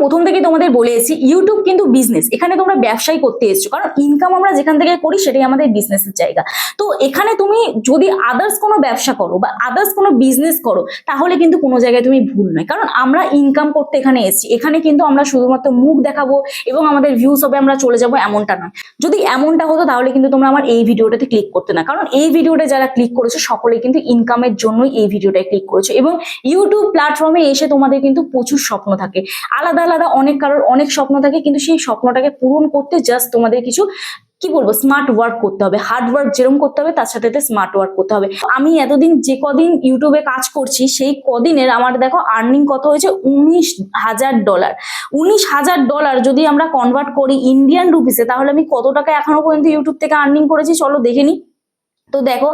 প্রথম থেকে তোমাদের বলে এসেছি ইউটিউব কিন্তু বিজনেস এখানে তোমরা ব্যবসায় করতে এসছো। কারণ ইনকাম আমরা যেখান থেকে করি, সেটাই আমাদের বিজনেসের জায়গা। তো এখানে তুমি যদি আদার্স কোনো ব্যবসা করো বা আদার্স কোনো বিজনেস করো, তাহলে কিন্তু কোনো জায়গায় তুমি ভুল নয়। কারণ আমরা ইনকাম করতে এখানে এসেছি। এখানে কিন্তু আমরা শুধুমাত্র মুখ দেখাবো এবং আমাদের ভিউজ হবে আমরা চলে যাব এমনটা নয়। যদি এমনটা হতো, তাহলে কিন্তু তোমরা আমার এই ভিডিওটাতে ক্লিক করতে না। কারণ এই ভিডিওটা যারা ক্লিক করেছ সকলেই কিন্তু ইনকামের জন্যই এই ভিডিওটায় ক্লিক করেছ। এবং ইউটিউব প্ল্যাটফর্মে এসে তোমাদের কিন্তু প্রচুর স্বপ্ন থাকে। আলাদা আলাদা, অনেক কারোর অনেক স্বপ্ন থাকে, কিন্তু সেই স্বপ্নটাকে পূরণ করতে জাস্ট তোমাদের কিছু, কি বলব স্মার্ট ওয়ার্ক করতে হবে। হার্ড ওয়ার্ক যেরকম করতে হবে, তার সাথে স্মার্ট ওয়ার্ক করতে হবে। আমি এতদিন যে কদিন ইউটিউবে কাজ করছি, সেই কদিনের আমার দেখো আর্নিং কত হয়েছে? উনিশ হাজার ডলার উনিশ হাজার ডলার যদি আমরা কনভার্ট করি ইন্ডিয়ান রুপিসে তাহলে আমি কত টাকা এখনও পর্যন্ত ইউটিউব থেকে আর্নিং করেছি? চলো দেখে নিই। তো দেখো,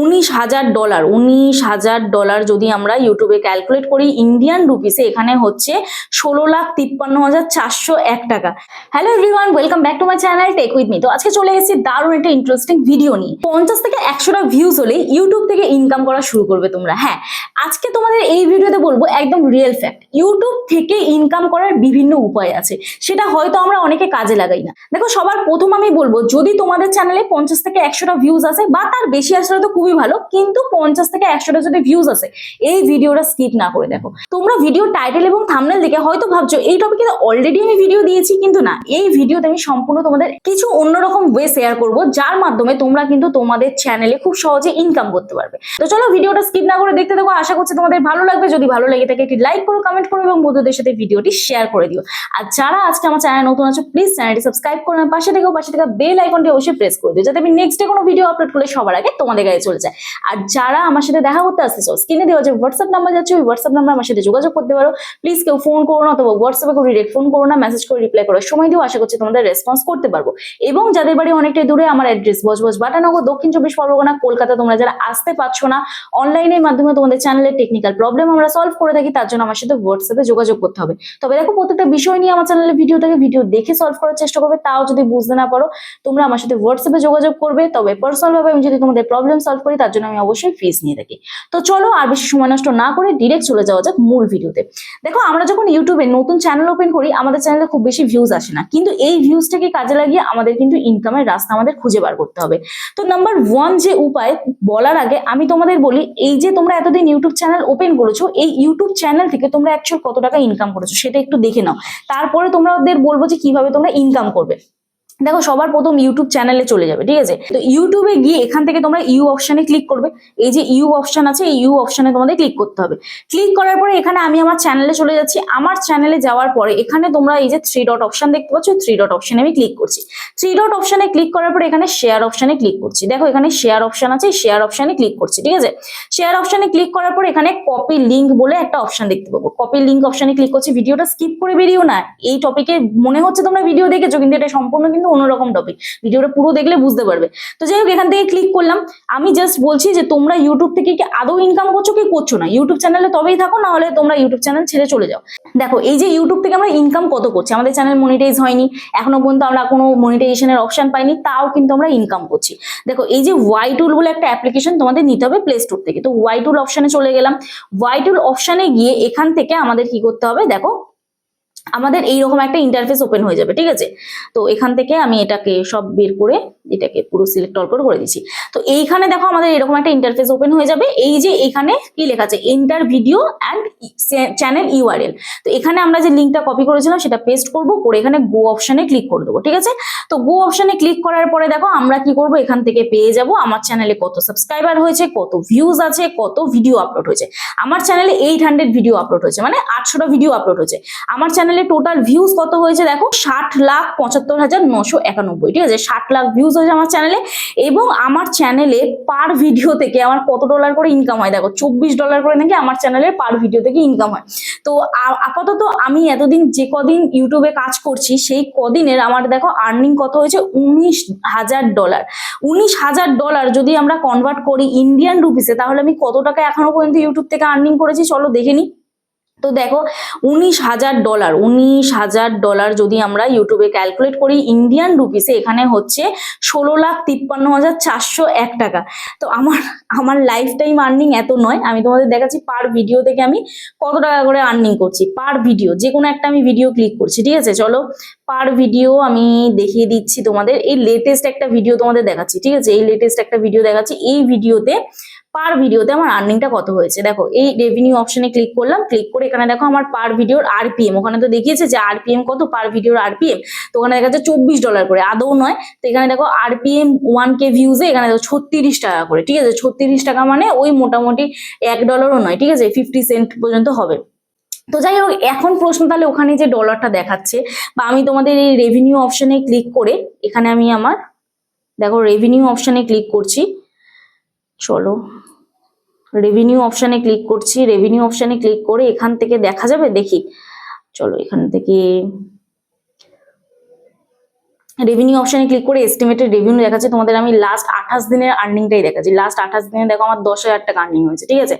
উনিশ হাজার ডলার উনিশ হাজার ডলার যদি আমরা ইউটিউবে ক্যালকুলেট করি ইন্ডিয়ান রুপিসে এখানে হচ্ছে ষোলো লাখ তিপ্পান্ন হাজার চারশো এক টাকা। Hello everyone welcome back to my channel tech with me তো আজকে চলে এসেছি দারুণ একটা ইন্টারেস্টিং ভিডিও নিয়ে। পঞ্চাশ থেকে একশোটা ভিউজ হলে ইউটিউব থেকে ইনকাম করা শুরু করবে তোমরা। হ্যাঁ আজকে তোমাদের এই ভিডিওতে বলব একদম রিয়েল ফ্যাক্ট ইউটিউব থেকে ইনকাম করার বিভিন্ন উপায় আছে। সেটা হয়তো আমরা অনেকে কাজে লাগাই না। দেখো, সবার প্রথম আমি বলব, যদি তোমাদের চ্যানেলে পঞ্চাশ থেকে একশোটা ভিউজ আসে বা তার বেশি আসলে তো খুবই ভালো, কিন্তু পঞ্চাশ থেকে একশোটা যদি ভিউজ আসে, এই ভিডিওটা স্কিপ না করে দেখো। তোমরা ভিডিও টাইটেল এবং থামনেল দেখে হয়তো ভাবছ, এই টপিকে অলরেডি আমি ভিডিও দিয়েছি, কিন্তু না। এই ভিডিওতে আমি সম্পূর্ণ তোমাদের কিছু অন্যরকম ওয়ে শেয়ার করব, যার মাধ্যমে তোমরা কিন্তু তোমাদের চ্যানেলে খুব সহজে ইনকাম করতে পারবে। তো চলো ভিডিওটা স্কিপ না করে দেখতে দেখো আশা করছি তোমাদের ভালো লাগবে। যদি ভালো লেগে থাকে, একটি লাইক করো কমেন্ট করো এবং বন্ধুদের সাথে ভিডিওটি শেয়ার করে দিও। আর যারা আজকে আমার চ্যানেল নতুন আছো প্লিজ চ্যানেলটি সাবস্ক্রাইব করে। পাশে থেকেও পাশে থেকে বেল আইকনটি অবশ্যই প্রেস করে দিও, যাতে আমি নেক্সট ডে কোনো ভিডিও আপলোড করলে সবার আগে তোমাদের গায়ে চলে যায়। আর যারা আমার সাথে দেখা করতে আসতে চাও স্ক্রিনে দেওয়া যে হোয়াটসঅ্যাপ নাম্বার যাচ্ছে, ওই হোয়াটসঅ্যাপ নাম্বার আমার সাথে যোগাযোগ করতে পারো। প্লিজ কেউ ফোন করো না, অথবা হোয়াটসঅ্যাপে করে ডিরেক্ট ফোন করো না মেসেজ করে রিপ্লাই করো। সময় দিও আশা করছি তোমাদের রেসপন্স করতে পারব। এবং যাদের বাড়ি অনেকটাই দূরে, আমার অ্যাড্রেস বজবজ বাটানগর, দক্ষিণ চব্বিশ পরগনা, কলকাতা, তোমরা যারা আসতে পারছ না অনলাইনের মাধ্যমে তোমাদের চ্যানেলের টেকনিক্যাল প্রবলেম আমরা সলভ করে থাকি, তার জন্য আমার সাথে হোয়াটসঅ্যাপে যোগাযোগ করতে হবে। তবে দেখো, প্রত্যেকটা বিষয় নিয়ে আমার চ্যানেলে ভিডিও থাকে ভিডিও দেখে সলভ করার চেষ্টা করবে, তাও যদি বুঝতে না পারো, তোমরা আমার সাথে হোয়াটসঅ্যাপে যোগাযোগ করবে। তবে পার্সোনাল ভাবে আমি যদি তোমাদের প্রবলেম সলভ করি, তার জন্য আমি অবশ্যই ফিস নিয়ে থাকি। তো চলো আর বেশি সময় নষ্ট না করে ডিরেক্ট চলে যাওয়া যাক মূল ভিডিওতে দেখো, আমরা যখন ইউটিউবে নতুন চ্যানেল ওপেন করি, আমাদের চ্যানেলে খুব বেশি ভিউজ আসে না। কিন্তু এই ভিউজটাকে কাজে লাগিয়ে আমাদের কিন্তু ইনকামের রাস্তা আমাদের খুঁজে বার করতে হবে। তো নাম্বার ওয়ান যে উপায় বলার আগে, আমি তোমাদের বলি, এই যে তোমরা এতদিন ইউটিউব চ্যানেল ওপেন করেছ, এই ইউটিউব চ্যানেল থেকে তোমরা অ্যাকচুয়াল কত টাকা ইনকাম করেছ, সেটা একটু দেখে নাও। তারপরে তোমরা ওদের বলব যে কীভাবে তোমরা ইনকাম করবে। দেখো সবার প্রথম ইউটিউব চ্যানেলে চলে যাবে, ঠিক আছে? তো ইউটিউবে গিয়ে এখান থেকে তোমরা ইউ অপশনে ক্লিক করবে। এই যে ইউ অপশন আছে, এই ইউ অপশনে তোমাদের ক্লিক করতে হবে। ক্লিক করার পরে এখানে আমি আমার চ্যানেলে চলে যাচ্ছি। আমার চ্যানেলে যাওয়ার পরে এখানে তোমরা এই যে থ্রি ডট অপশন দেখতে পাচ্ছ থ্রি ডট অপশনে আমি ক্লিক করছি। থ্রি ডট অপশনে ক্লিক করার পরে এখানে শেয়ার অপশনে ক্লিক করছি। দেখো এখানে শেয়ার অপশন আছে শেয়ার অপশনে ক্লিক করছি, ঠিক আছে? শেয়ার অপশনে ক্লিক করার পরে এখানে কপি লিঙ্ক বলে একটা অপশন দেখতে পাবো। কপি লিঙ্ক অপশনে ক্লিক করছি। ভিডিওটা স্কিপ করে বেরিয়েও না। এই টপিকে মনে হচ্ছে তোমরা ভিডিও দেখেছ, কিন্তু এটা সম্পূর্ণ কিন্তু অন্যরকম টপিক ভিডিওটা পুরো দেখলে বুঝতে পারবে। তো যাই হোক, এখান থেকে ক্লিক করলাম। আমি জাস্ট বলছি যে, তোমরা ইউটিউব থেকে কি আদৌ ইনকাম করছ কি করছ না? ইউটিউব চ্যানেলে তবেই থাকো, না হলে তোমরা ইউটিউব চ্যানেল ছেড়ে চলে যাও। দেখো, এই যে ইউটিউব থেকে আমরা ইনকাম কত করছি? আমাদের চ্যানেল মনিটাইজ হয়নি। এখনও পর্যন্ত আমরা কোনো মনিটাইজেশনের অপশন পাইনি, তাও কিন্তু আমরা ইনকাম করছি। দেখো, এই যে ওয়াই টুল বলে একটা অ্যাপ্লিকেশন তোমাদের নিতে হবে প্লে স্টোর থেকে। তো ওয়াই টুল অপশনে চলে গেলাম। ওয়াই টুল অপশনে গিয়ে এখান থেকে আমাদের কি করতে হবে? দেখো আমাদের এইরকম একটা ইন্টারফেস ওপেন হয়ে যাবে, ঠিক আছে? তো এখান থেকে আমি এটাকে সব বের করে এটাকে পুরো সিলেক্ট অল করে দিচ্ছি। তো এইখানে দেখো আমাদের এরকম একটা ইন্টারফেস ওপেন হয়ে যাবে। এই যে এখানে কি লেখা আছে? Enter video and channel URL তো এখানে আমরা যে লিঙ্কটা কপি করেছিলাম, সেটা পেস্ট করব, করে এখানে গো অপশানে ক্লিক করে দেবো, ঠিক আছে? তো গো অপশানে ক্লিক করার পরে দেখো, আমরা কি করব? এখান থেকে পেয়ে যাব। আমার চ্যানেলে কত সাবস্ক্রাইবার হয়েছে, কত ভিউজ আছে, কত ভিডিও আপলোড হয়েছে। আমার চ্যানেলে এইট ভিডিও আপলোড হয়েছে মানে আটশোটা ভিডিও আপলোড হয়েছে। আমার চ্যানেলে টোটাল ভিউজ কত হয়েছে দেখো? ষাট লাখ পঁচাত্তর হাজার নশো একানব্বই, ঠিক আছে? ষাট লাখ ভিউজ হয়েছে আমার চ্যানেলে এবং আমার চ্যানেলে পার ভিডিও থেকে আমার কত ডলার করে ইনকাম হয়? দেখো, চব্বিশ ডলার করে নাকি আমার চ্যানেলে পার ভিডিও থেকে ইনকাম হয়। তো আপাতত আমি এতদিন যে কদিন ইউটিউবে কাজ করছি, সেই কদিনের আমার দেখো আর্নিং কত হয়েছে? উনিশ হাজার ডলার উনিশ হাজার ডলার যদি আমরা কনভার্ট করি ইন্ডিয়ান রুপিসে তাহলে আমি কত টাকা এখনও পর্যন্ত ইউটিউব থেকে আর্নিং করেছি? চলো দেখে নিই। তো দেখো, উনিশ হাজার ডলার উনিশ হাজার ডলার যদি আমরা ইউটিউবে ক্যালকুলেট করি ইন্ডিয়ান রুপিসে এখানে হচ্ছে ষোলো লাখ তিপ্পান্ন হাজার চারশো এক টাকা। তো আমার আমার লাইফ টাইম আর্নিং এত নয়, আমি তোমাদের দেখাচ্ছি পার ভিডিও থেকে আমি কত টাকা করে আর্নিং করছি। পার ভিডিও যে কোনো একটা আমি ভিডিও ক্লিক করছি, ঠিক আছে? চলো পার ভিডিও আমি দেখিয়ে দিচ্ছি তোমাদের, এই লেটেস্ট একটা ভিডিও তোমাদের দেখাচ্ছি, ঠিক আছে? এই লেটেস্ট একটা ভিডিও দেখাচ্ছি, এই ভিডিওতে পার ভিডিওতে আমার আর্নিংটা কত হয়েছে? দেখো, এই রেভিনিউ অপশনে ক্লিক করলাম ক্লিক করে এখানে দেখো আমার পার ভিডিওর আরপিএম ওখানে তো দেখিয়েছে যে আরপিএম কত? পার ভিডিওর আরপিএম তো ওখানে দেখা যাচ্ছে চব্বিশ ডলার করে, আদৌ নয়। তো এখানে দেখো আরপিএম ওয়ান কে ভিউজে এখানে দেখো ছত্রিশ টাকা করে, ঠিক আছে? ছত্রিশ টাকা মানে ওই মোটামুটি এক ডলারও নয়, ঠিক আছে? ফিফটি সেন্ট পর্যন্ত হবে। তো যাই হোক, এখন প্রশ্ন তাহলে ওখানে যে ডলারটা দেখাচ্ছে, বা আমি তোমাদের এই রেভিনিউ অপশনে ক্লিক করে এখানে আমি আমার, দেখো রেভিনিউ অপশনে ক্লিক করছি। চলো। রেভিনিউ অপশানে ক্লিক করছি। রেভিনিউ অপশানে ক্লিক করে এখান থেকে দেখা যাবে? দেখি। চলো এখান থেকে রেভিনিউ অপশানে ক্লিক করে এস্টিমেটেড রেভিনিউ দেখাচ্ছে। তোমাদের আমি লাস্ট আঠাশ দিনের আর্নিংটাই দেখাচ্ছি। লাস্ট আঠাশ দিনে দেখো আমার দশ হাজার টাকা আর্নিং হয়েছে, ঠিক আছে?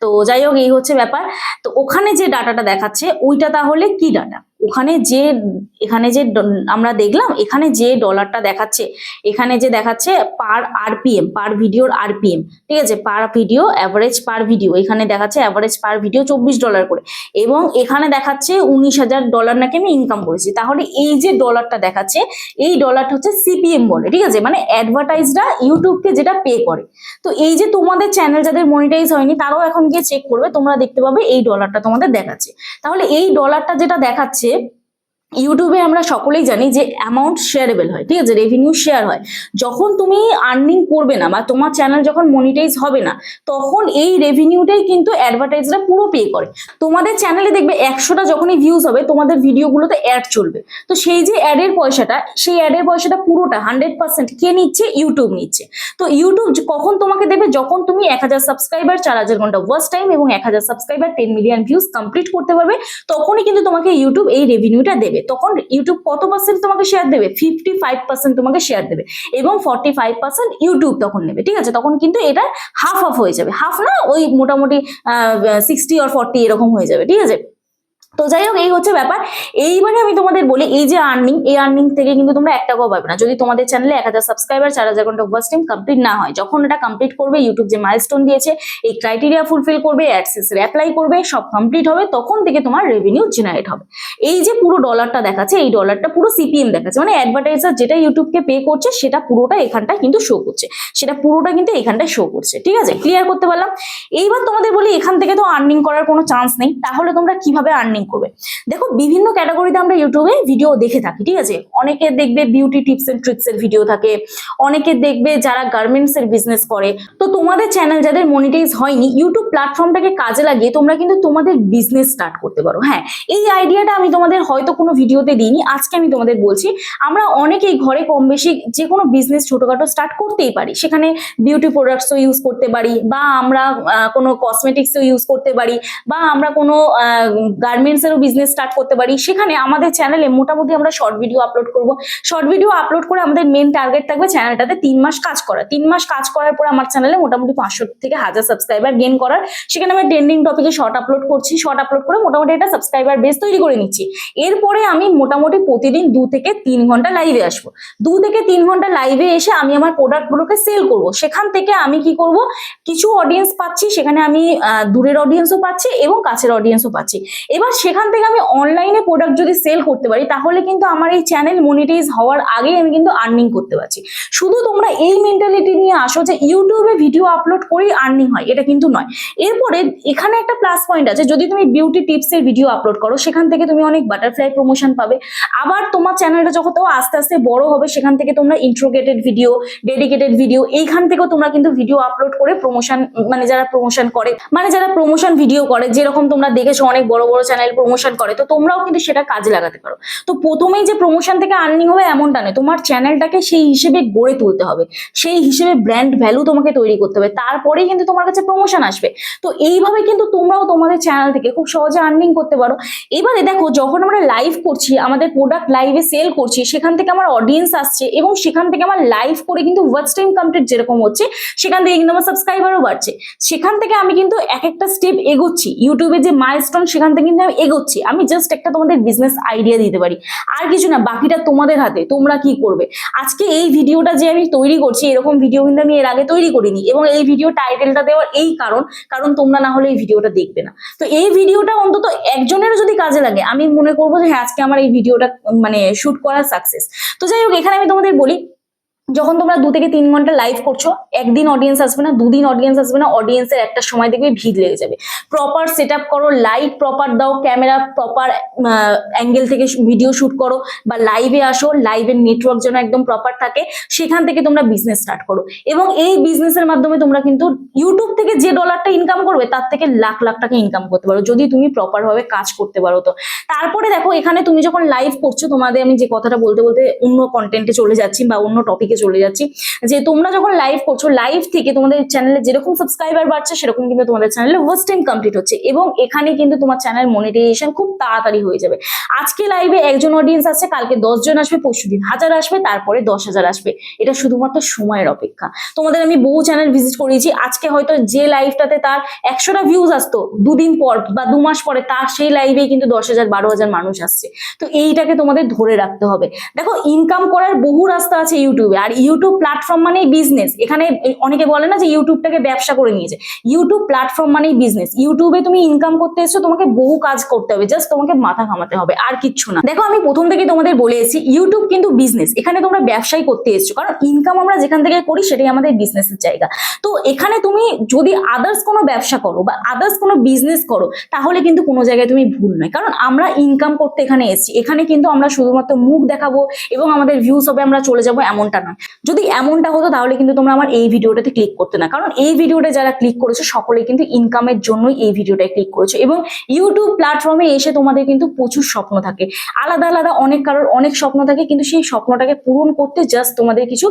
তো যাই হোক, এই হচ্ছে ব্যাপার। তো ওখানে যে ডাটাটা দেখাচ্ছে, ওইটা তাহলে কি ডাটা ওখানে যে, এখানে যে আমরা দেখলাম, এখানে যে ডলারটা দেখাচ্ছে, এখানে যে দেখাচ্ছে পার আরপিএম পার ভিডিওর আরপিএম ঠিক আছে? Per video average per video এখানে দেখাচ্ছে অ্যাভারেজ পার ভিডিও চব্বিশ ডলার করে, এবং এখানে দেখাচ্ছে উনিশ হাজার ডলার নাকি আমি ইনকাম করেছি। তাহলে এই যে ডলারটা দেখাচ্ছে, এই ডলারটা হচ্ছে সিপিএম বলে, ঠিক আছে? মানে অ্যাডভার্টাইজরা ইউটিউবকে যেটা পে করে। তো এই যে তোমাদের চ্যানেল যাদের মনিটাইজ হয়নি, তারাও এখন গিয়ে চেক করবে, তোমরা দেখতে পাবে এই ডলারটা তোমাদের দেখাচ্ছে। তাহলে এই ডলারটা যেটা দেখাচ্ছে ইউটিউবে আমরা সকলেই জানি যে অ্যামাউন্ট শেয়ারেবল হয়, ঠিক আছে? রেভিনিউ শেয়ার হয়। যখন তুমি আর্নিং করবে না বা তোমার চ্যানেল যখন মনিটাইজ হবে না, তখন এই রেভিনিউটাই কিন্তু অ্যাডভার্টাইজরা পুরো পে করে। তোমাদের চ্যানেলে দেখবে একশোটা যখনই ভিউজ হবে, তোমাদের ভিডিওগুলোতে অ্যাড চলবে। তো সেই যে অ্যাডের পয়সাটা, সেই অ্যাডের পয়সাটা পুরোটা হান্ড্রেড পার্সেন্ট কে নিচ্ছে? ইউটিউব নিচ্ছে। তো ইউটিউব কখন তোমাকে দেবে? যখন তুমি এক হাজার সাবস্ক্রাইবার চার হাজার ঘণ্টা ওয়াচ টাইম এবং এক হাজার subscriber ten million views complete করতে পারবে, তখনই কিন্তু তোমাকে ইউটিউব এই রেভিনিউটা দেবে। তখন ইউটিউব কত পার্সেন্ট তোমাকে শেয়ার দেবে? ফিফটি ফাইভ পার্সেন্ট তোমাকে শেয়ার দেবে। এবং ফর্টি ফাইভ পার্সেন্ট ইউটিউব তখন নেবে, ঠিক আছে? তখন কিন্তু এটা হাফ হাফ হয়ে যাবে। হাফ না, ওই মোটামুটি সিক্সটি আর ফর্টি এরকম হয়ে যাবে, ঠিক আছে? তো যাই হোক, এই হচ্ছে ব্যাপার। এইবারে আমি তোমাদের বলি, এই যে আর্নিং এই আর্নিং থেকে কিন্তু তোমরা এক টাকাও পাবে না। যদি তোমাদের চ্যানেলে এক হাজার সাবস্ক্রাইবার চার হাজার ঘণ্টা ওয়াচ টাইম কমপ্লিট না হয়, যখন এটা কমপ্লিট করবে ইউটিউব যে মাইলস্টোন দিয়েছে, এই ক্রাইটেরিয়া ফুলফিল করবে অ্যাডসেসের অ্যাপ্লাই করবে, সব কমপ্লিট হবে, তখন থেকে তোমার রেভিনিউ জেনারেট হবে। এই যে পুরো ডলারটা দেখাচ্ছে, এই ডলারটা পুরো সিপিএম দেখাচ্ছে। মানে অ্যাডভার্টাইজার যেটা ইউটিউবকে পে করছে, সেটা পুরোটা এখানটায় কিন্তু শো করছে। সেটা পুরোটা কিন্তু এখানটায় শো করছে, ঠিক আছে? ক্লিয়ার করতে পারলাম? এইবার তোমাদের বলি, এখান থেকে তো আর্নিং করার কোনো চান্স নেই। তাহলে তোমরা কীভাবে আর্নিং করবে। দেখো, বিভিন্ন ক্যাটাগরিতে আমরা ইউটিউবে ভিডিও দেখে থাকি, ঠিক আছে? অনেকে দেখবে বিউটি টিপস এন্ড ট্রিক্স এর ভিডিও থাকে, অনেকে দেখবে যারা গার্মেন্টস এর বিজনেস করে। তো তোমাদের চ্যানেল যাদের মনিটাইজ হয়নি ইউটিউব প্ল্যাটফর্মটাকে কাজে লাগিয়ে তোমরা কিন্তু তোমাদের বিজনেস স্টার্ট করতে পারো। হ্যাঁ এই আইডিয়াটা আমি তোমাদের হয়তো কোনো ভিডিওতে দিইনি, আজকে আমি তোমাদের বলছি, আমরা অনেকেই ঘরে কম বেশি যে কোনো বিজনেস ছোটখাটো স্টার্ট করতেই পারি। সেখানে বিউটি প্রোডাক্টসও ইউজ করতে পারি, বা আমরা কোনো কসমেটিক্সও ইউজ করতে পারি, বা আমরা কোনো গার্মেন্টসেরও বিজনেস স্টার্ট করতে পারি। সেখানে আমাদের চ্যানেলে মোটামুটি আমরা শর্ট ভিডিও আপলোড করব। শর্ট ভিডিও আপলোড করে আমাদের মেন টার্গেট থাকবে চ্যানেলটাতে তিন মাস কাজ করা। তিন মাস কাজ করার পর আমার চ্যানেলে মোটামুটি পাঁচশো থেকে হাজার সাবস্ক্রাইবার গেন করার। সেখানে আমি ট্রেন্ডিং টপিকে শর্ট আপলোড করছি। শর্ট আপলোড করে মোটামুটি একটা সাবস্ক্রাইবার বেস তৈরি করে নিচ্ছি। এরপরে আমি মোটামুটি প্রতিদিন দু থেকে তিন ঘণ্টা লাইভে আসব। দু থেকে তিন ঘণ্টা লাইভে এসে আমি আমার প্রোডাক্টগুলোকে সেল করব। সেখান থেকে আমি কি করব? কিছু অডিয়েন্স পাচ্ছি। সেখানে আমি দূরের অডিয়েন্সও পাচ্ছি এবং কাছের অডিয়েন্সও পাচ্ছি। এবার সেখান থেকে আমি অনলাইনে প্রোডাক্ট যদি সেল করতে পারি, তাহলে কিন্তু আমার এই চ্যানেল মনিটাইজ হওয়ার আগেই আমি কিন্তু আর্নিং করতে পারছি। শুধু তোমরা এই মেন্টালিটি নিয়ে আসো যে ইউটিউবে ভিডিও আপলোড করেই আর্নিং হয়, এটা কিন্তু নয়। এরপরে এখানে একটা প্লাস পয়েন্ট আছে, যদি তুমি বিউটি টিপসের ভিডিও আপলোড করো, সেখান থেকে তুমি অনেক বাটারফ্লাই প্রমোশন পাবে। আবার তোমার চ্যানেলটা যখন তো আস্তে আস্তে বড় হবে, সেখান থেকে তোমরা ইন্ট্রোগেটেড ভিডিও ডেডিকেটেড ভিডিও এইখান থেকেও তোমরা কিন্তু ভিডিও আপলোড করে প্রমোশন মানে যারা প্রমোশন করে মানে যারা প্রমোশন ভিডিও করে, যেরকম তোমরা দেখেছ অনেক বড় বড় চ্যানেল চ্যানেল প্রমোশন করে, তো তোমরাও কিন্তু সেটা কাজে লাগাতে পারো। তো প্রথমেই যে প্রমোশন থেকে আর্নিং হবে এমনটা নয়, তোমার চ্যানেলটাকে সেই হিসেবে গড়ে তুলতে হবে। সেই হিসেবে ব্র্যান্ড ভ্যালু তোমাকে তৈরি করতে হবে, তারপরেই কিন্তু তোমার কাছে প্রমোশন আসবে। তো এইভাবে কিন্তু তোমরাও তোমাদের চ্যানেল থেকে খুব সহজে আর্নিং করতে পারো। এবারে দেখো, যখন আমরা লাইভ করছি, আমাদের প্রোডাক্ট লাইভে সেল করছি, সেখান থেকে আমার অডিয়েন্স আসছে এবং সেখান থেকে আমার লাইভ করে কিন্তু ওয়াচ টাইম কমপ্লিট যেরকম হচ্ছে, সেখান থেকে কিন্তু আমার সাবস্ক্রাইবারও বাড়ছে। সেখান থেকে আমি কিন্তু এক একটা স্টেপ এগোচ্ছি। ইউটিউবে যে মাইলস্টোন সেখান থেকে কিন্তু আমি এগোচ্ছি। আমি জাস্ট একটা তোমাদের বিজনেস আইডিয়া দিতে পারি। আর কিছু না, বাকিটা তোমাদের হাতে, তোমরা কি করবে? আজকে এই ভিডিওটা যে আমি তৈরি করছি, এরকম ভিডিও কিন্তু আমি এর আগে তৈরি করিনি। এবং এই ভিডিও টাইটেলটা দেওয়ার এই কারণ কারণ তোমরা না হলে এই ভিডিওটা দেখবে না। তো এই ভিডিওটা অন্তত একজনেরও যদি কাজে লাগে, আমি মনে করব যে হ্যাঁ আজকে আমার এই ভিডিওটা মানে শুট করা সাকসেস তো যাই হোক, এখানে আমি তোমাদের বলি যখন তোমরা দু থেকে তিন ঘণ্টা লাইভ করছ, একদিন অডিয়েন্স আসবে না, দুদিন অডিয়েন্স আসবে না অডিয়েন্সের একটা সময় দেখবে ভিড় লেগে যাবে। প্রপার সেট আপ করো লাইট প্রপার দাও ক্যামেরা প্রপার অ্যাঙ্গেল থেকে ভিডিও শুট করো বা লাইভে আসো লাইভের নেটওয়ার্ক যেন একদম প্রপার থাকে, সেখান থেকে তোমরা বিজনেস স্টার্ট করো। এবং এই বিজনেসের মাধ্যমে তোমরা কিন্তু ইউটিউব থেকে যে ডলারটা ইনকাম করবে, তার থেকে লাখ লাখ টাকা ইনকাম করতে পারো, যদি তুমি প্রপার ভাবে কাজ করতে পারো তো। তারপরে দেখো, এখানে তুমি যখন লাইভ করছ, তোমাদের আমি যে কথাটা বলতে বলতে অন্য কন্টেন্টে চলে যাচ্ছি বা অন্য টপিকে চলে যাচ্ছি। যে তোমরা যখন লাইভ করছ লাইভ থেকে তোমাদের চ্যানেলে যেরকম সাবস্ক্রাইবার বাড়ছে, সেরকম কিন্তু তোমাদের চ্যানেলে ওয়াচ টাইম কমপ্লিট হচ্ছে এবং এখানে কিন্তু তোমার চ্যানেল মনিটাইজেশন খুব তাড়াতাড়ি হয়ে যাবে। আজকে লাইভে একজন অডিয়েন্স আসছে, কালকে দশজন আসবে, পরশু দিন হাজার আসবে, তারপরে দশ হাজার আসবে। এটা শুধুমাত্র সময়ের অপেক্ষা। তোমাদের আমি বহু চ্যানেল ভিজিট করিয়েছি আজকে হয়তো যে লাইভটাতে তার একশোটা ভিউজ আসতো দুদিন পর বা দু মাস পরে, তার সেই লাইভেই কিন্তু দশ হাজার, বারো হাজার মানুষ আসছে। তো এইটাকে তোমাদের ধরে রাখতে হবে। দেখো ইনকাম করার বহু রাস্তা আছে ইউটিউবে আর ইউটিউব প্ল্যাটফর্ম মানেই বিজনেস এখানে অনেকে বলে না যে ইউটিউবটাকে ব্যবসা করে নিয়েছে। ইউটিউব প্ল্যাটফর্ম মানেই বিজনেস ইউটিউবে তুমি ইনকাম করতে এসছো, তোমাকে বহু কাজ করতে হবে। জাস্ট তোমাকে মাথা ঘামাতে হবে, আর কিচ্ছু না। দেখো, আমি প্রথম থেকে তোমাদের বলে এসেছি ইউটিউব কিন্তু বিজনেস এখানে তোমরা ব্যবসাই করতে এসছো, কারণ ইনকাম আমরা যেখান থেকে করি সেটাই আমাদের বিজনেসের জায়গা। তো এখানে তুমি যদি আদার্স কোনো ব্যবসা করো বা আদার্স কোনো বিজনেস করো, তাহলে কিন্তু কোনো জায়গায় তুমি ভুল নয়। কারণ আমরা ইনকাম করতে এখানে এসেছি। এখানে কিন্তু আমরা শুধুমাত্র মুখ দেখাবো এবং আমাদের ভিউজ হবে, আমরা চলে যাব এমনটা নয় যদি এমনটা হতো তাহলে কিন্তু তোমরা আমার এই ভিডিওটাতে ক্লিক করতে না। কারণ এই ভিডিওটা যারা ক্লিক করেছ, সকলে কিন্তু ইনকামের জন্যই এই ভিডিওটায় ক্লিক করেছ এবং ইউটিউব প্ল্যাটফর্মে এসে তোমাদের কিন্তু প্রচুর স্বপ্ন থাকে। আলাদা আলাদা অনেক কারোর অনেক স্বপ্ন থাকে, কিন্তু সেই স্বপ্নটাকে পূরণ করতে জাস্ট তোমাদের কিছু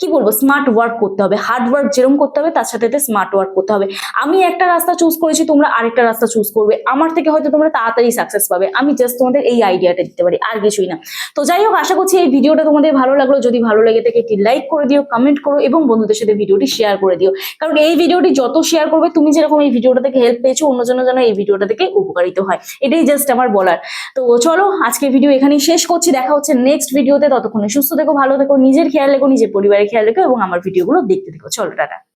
কি বলব? স্মার্ট ওয়ার্ক করতে হবে। হার্ড ওয়ার্ক যেরকম করতে হবে, তার সাথে স্মার্ট ওয়ার্ক করতে হবে। আমি একটা রাস্তা চুজ করেছি, তোমরা আরেকটা রাস্তা চুজ করবে। আমার থেকে হয়তো তোমরা তাড়াতাড়ি সাকসেস পাবে। আমি জাস্ট তোমাদের এই আইডিয়াটা দিতে পারি, আর কিছুই না। তো যাই হোক, আশা করছি এই ভিডিওটা তোমাদের ভালো লাগল। যদি ভালো লেগে থাকে, একটি লাইক করে দিও কমেন্ট করো এবং বন্ধুদের সাথে ভিডিওটি শেয়ার করে দিও। কারণ এই ভিডিওটি যত শেয়ার করবে, তুমি যেরকম এই ভিডিওটা থেকে হেল্প পেয়েছ অন্যজনের যেন এই ভিডিওটা থেকে উপকারিত হয়। এটাই জাস্ট আমার বলার। তো চলো আজকে ভিডিও এখানেই শেষ করছি। দেখা হচ্ছে নেক্সট ভিডিওতে ততক্ষণে সুস্থ থেকো, ভালো থেকো, নিজের খেয়াল রেখো, নিজের পরিবারের খেয়াল রেখো এবং আমার ভিডিওগুলো দেখতে থেকো। চলো টাটা।